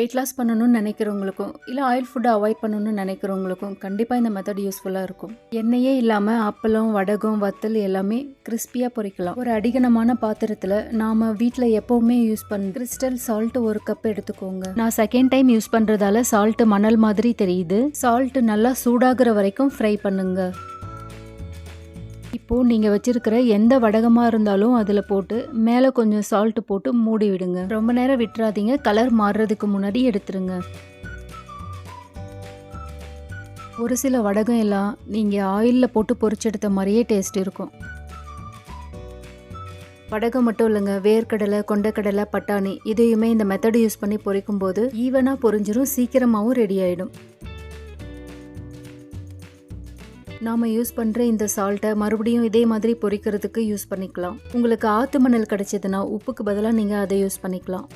Weight loss பண்ணணும்னு நினைக்கிறவங்களுக்கும் இல்லை oil ஃபுட்டை அவாய்ட் பண்ணணும்னு நினைக்கிறவங்களுக்கும் கண்டிப்பாக இந்த மெத்தட் யூஸ்ஃபுல்லாக இருக்கும். எண்ணெயே இல்லாமல் அப்பளம் வடகம் வத்தல் எல்லாமே கிறிஸ்பியாக பொரிக்கலாம் ஒரு அடிகனமான பாத்திரத்தில் நாம் வீட்டில் எப்போவுமே யூஸ் பண்ண கிறிஸ்டல் சால்ட் ஒரு கப் எடுத்துக்கோங்க. நான் செகண்ட் டைம் யூஸ் பண்ணுறதால சால்ட் மணல் மாதிரி தெரியுது. சால்ட் நல்லா சூடாகிற வரைக்கும் ஃப்ரை பண்ணுங்கள் இப்போது நீங்கள் வச்சுருக்கிற எந்த வடகமாக இருந்தாலும் அதில் போட்டு மேலே கொஞ்சம் சால்ட்டு போட்டு மூடி விடுங்க. ரொம்ப நேரம் விட்டுறாதீங்க. கலர் மாறுறதுக்கு முன்னாடி எடுத்துருங்க. ஒரு சில வடகம் எல்லாம் நீங்கள் ஆயிலில் போட்டு பொரிச்செடுத்த மாதிரியே டேஸ்ட் இருக்கும். வடகம் மட்டும் இல்லைங்க. வேர்க்கடலை கொண்டக்கடலை பட்டாணி இதையுமே இந்த மெத்தடு யூஸ் பண்ணி பொரிக்கும் போது ஈவனாக பொரிஞ்சிரும். சீக்கிரமாகவும் ரெடி ஆகிடும் நாம் யூஸ் பண்ணுற இந்த சால்ட்டை மறுபடியும் இதே மாதிரி பொரிக்கிறதுக்கு யூஸ் பண்ணிக்கலாம். உங்களுக்கு ஆத்து மணல் கிடச்சதுன்னா உப்புக்கு பதிலாக நீங்கள் அதை யூஸ் பண்ணிக்கலாம்.